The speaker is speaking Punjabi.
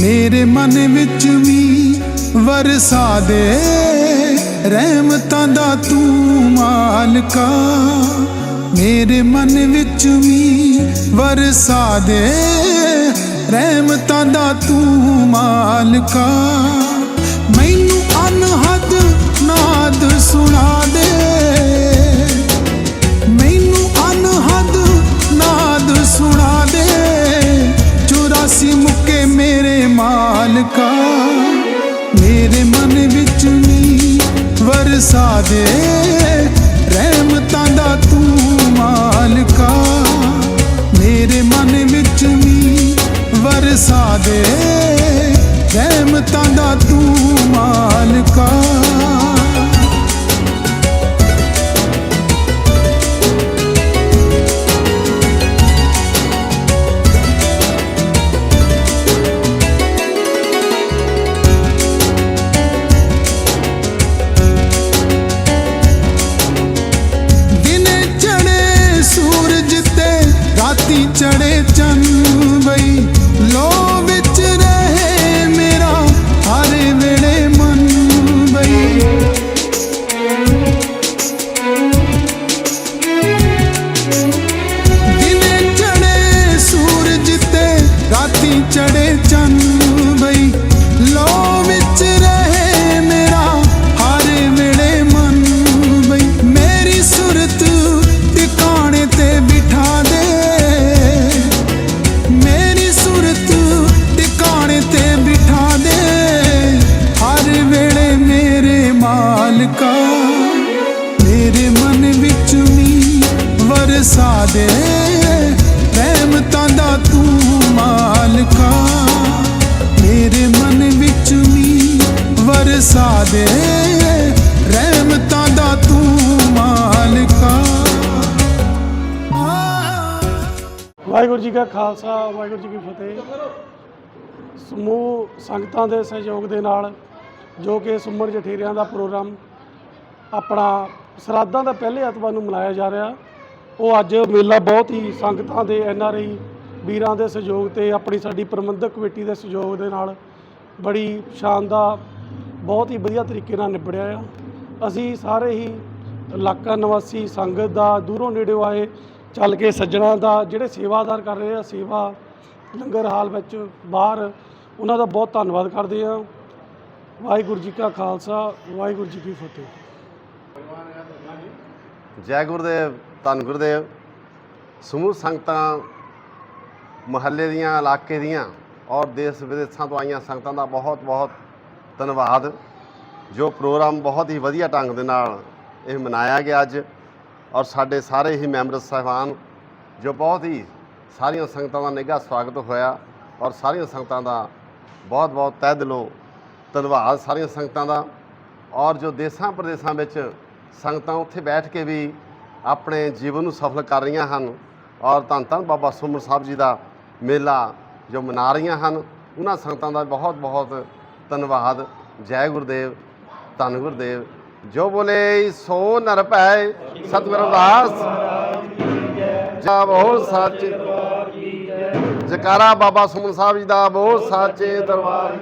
ਮੇਰੇ ਮਨ ਵਿੱਚ ਵੀ ਵਰਸਾ ਦੇ। ਰਹਿਮਤਾਂ ਦਾ ਤੂੰ ਮਾਲਕਾ। ਮੇਰੇ ਮਨ ਵਿੱਚ ਵੀ ਵਰਸਾ ਦੇ। ਰਹਿਮਤਾਂ ਦਾ ਤੂੰ ਮਾਲਕਾ। ਵਰਸਾ ਦੇ ਰਹਿਮਤਾਂ ਦਾ ਤੂੰ ਮਾਲਕਾ। ਚੜੇ ਸੂਰਜ ਰਾਤੀ ਚੜੇ ਚੰਨ ਵਰਸਾ ਦੇ ਰਹਿਮਤਾਂ ਦਾ ਤੂੰ ਮਾਲਕਾ। ਮੇਰੇ ਮਨ ਵਿੱਚ ਵੀ ਵਰਸਾ ਦੇ ਰਹਿਮਤਾਂ ਦਾ ਤੂੰ ਮਾਲਕਾ। ਵਾਹਿਗੁਰੂ ਜੀ ਕਾ ਖਾਲਸਾ, ਵਾਹਿਗੁਰੂ ਜੀ ਕੀ ਫਤਿਹ। ਸਮੂਹ ਸੰਗਤਾਂ ਦੇ ਸਹਿਯੋਗ ਦੇ ਨਾਲ ਜੋ ਕਿ ਸੁਮਨ ਜਠੇਰਿਆਂ ਦਾ ਪ੍ਰੋਗਰਾਮ ਆਪਣਾ ਸਰਾਧਾਂ ਦਾ ਪਹਿਲੇ ਐਤਵਾਰ ਨੂੰ ਮਨਾਇਆ ਜਾ ਰਿਹਾ ਉਹ ਅੱਜ ਮੇਲਾ ਬਹੁਤ ਹੀ ਸੰਗਤਾਂ ਦੇ, ਐਨ ਆਰ ਆਈ ਵੀਰਾਂ ਦੇ ਸਹਿਯੋਗ ਤੇ ਆਪਣੀ ਸਾਡੀ ਪ੍ਰਬੰਧਕ ਕਮੇਟੀ ਦੇ ਸਹਿਯੋਗ ਦੇ ਨਾਲ ਬੜੀ ਸ਼ਾਨਦਾਰ ਬਹੁਤ ਹੀ ਵਧੀਆ ਤਰੀਕੇ ਨਾਲ ਨਿਬੜਿਆ ਆ। ਅਸੀਂ ਸਾਰੇ ਹੀ ਇਲਾਕਾ ਨਿਵਾਸੀ ਸੰਗਤ ਦਾ ਦੂਰੋਂ ਨੇੜਿਓਂ ਆਏ, ਚੱਲ ਕੇ ਸੱਜਣਾ ਦਾ ਜਿਹੜੇ ਸੇਵਾਦਾਰ ਕਰ ਰਹੇ ਆ, ਸੇਵਾ ਲੰਗਰ ਹਾਲ ਵਿੱਚ ਬਾਹਰ, ਉਹਨਾਂ ਦਾ ਬਹੁਤ ਧੰਨਵਾਦ ਕਰਦੇ ਆ। ਵਾਹਿਗੁਰੂ ਜੀ ਕਾ ਖਾਲਸਾ, ਵਾਹਿਗੁਰੂ ਜੀ ਕੀ ਫਤਿਹ। ਜੈ ਗੁਰਦੇਵ। ਧੰਨ ਗੁਰਦੇਵ। ਸਮੂਹ ਸੰਗਤਾਂ ਮਹੱਲੇ ਦੀਆਂ, ਇਲਾਕੇ ਦੀਆਂ ਔਰ ਦੇਸ਼ ਵਿਦੇਸ਼ਾਂ ਤੋਂ ਆਈਆਂ ਸੰਗਤਾਂ ਦਾ ਬਹੁਤ ਬਹੁਤ ਧੰਨਵਾਦ, ਜੋ ਪ੍ਰੋਗਰਾਮ ਬਹੁਤ ਹੀ ਵਧੀਆ ਢੰਗ ਦੇ ਨਾਲ ਇਹ ਮਨਾਇਆ ਗਿਆ ਅੱਜ ਔਰ ਸਾਡੇ ਸਾਰੇ ਹੀ ਮੈਂਬਰ ਸਾਹਿਬਾਨ, ਜੋ ਬਹੁਤ ਹੀ ਸਾਰੀਆਂ ਸੰਗਤਾਂ ਦਾ ਨਿੱਘਾ ਸਵਾਗਤ ਹੋਇਆ ਔਰ ਸਾਰੀਆਂ ਸੰਗਤਾਂ ਦਾ ਬਹੁਤ ਬਹੁਤ ਤਹਿ ਦਿਲੋਂ ਧੰਨਵਾਦ ਸਾਰੀਆਂ ਸੰਗਤਾਂ ਦਾ ਔਰ ਜੋ ਦੇਸ਼ਾਂ ਪ੍ਰਦੇਸ਼ਾਂ ਵਿੱਚ ਸੰਗਤਾਂ ਉੱਥੇ ਬੈਠ ਕੇ ਵੀ ਆਪਣੇ ਜੀਵਨ ਨੂੰ ਸਫਲ ਕਰ ਰਹੀਆਂ ਹਨ ਔਰ ਧੰਨ ਧੰਨ ਬਾਬਾ ਸੁਮਰ ਸਾਹਿਬ ਜੀ ਦਾ ਮੇਲਾ ਜੋ ਮਨਾ ਰਹੀਆਂ ਹਨ, ਉਹਨਾਂ ਸੰਗਤਾਂ ਦਾ ਬਹੁਤ ਬਹੁਤ ਧੰਨਵਾਦ। ਜੈ ਗੁਰਦੇਵ, ਧੰਨ ਗੁਰਦੇਵ। ਜੋ ਬੋਲੇ, ਸੋ ਨਰ ਭੈ, ਸਤਿਗੁਰ ਅਰਦਾਸ। ਜਾ ਬਹੁਤ ਸੱਚ ਜਕਾਰਾ ਬਾਬਾ ਸੁਮਨ ਸਾਹਿਬ ਜੀ ਦਾ ਬਹੁਤ ਸੱਚੇ ਦਰਬਾਰ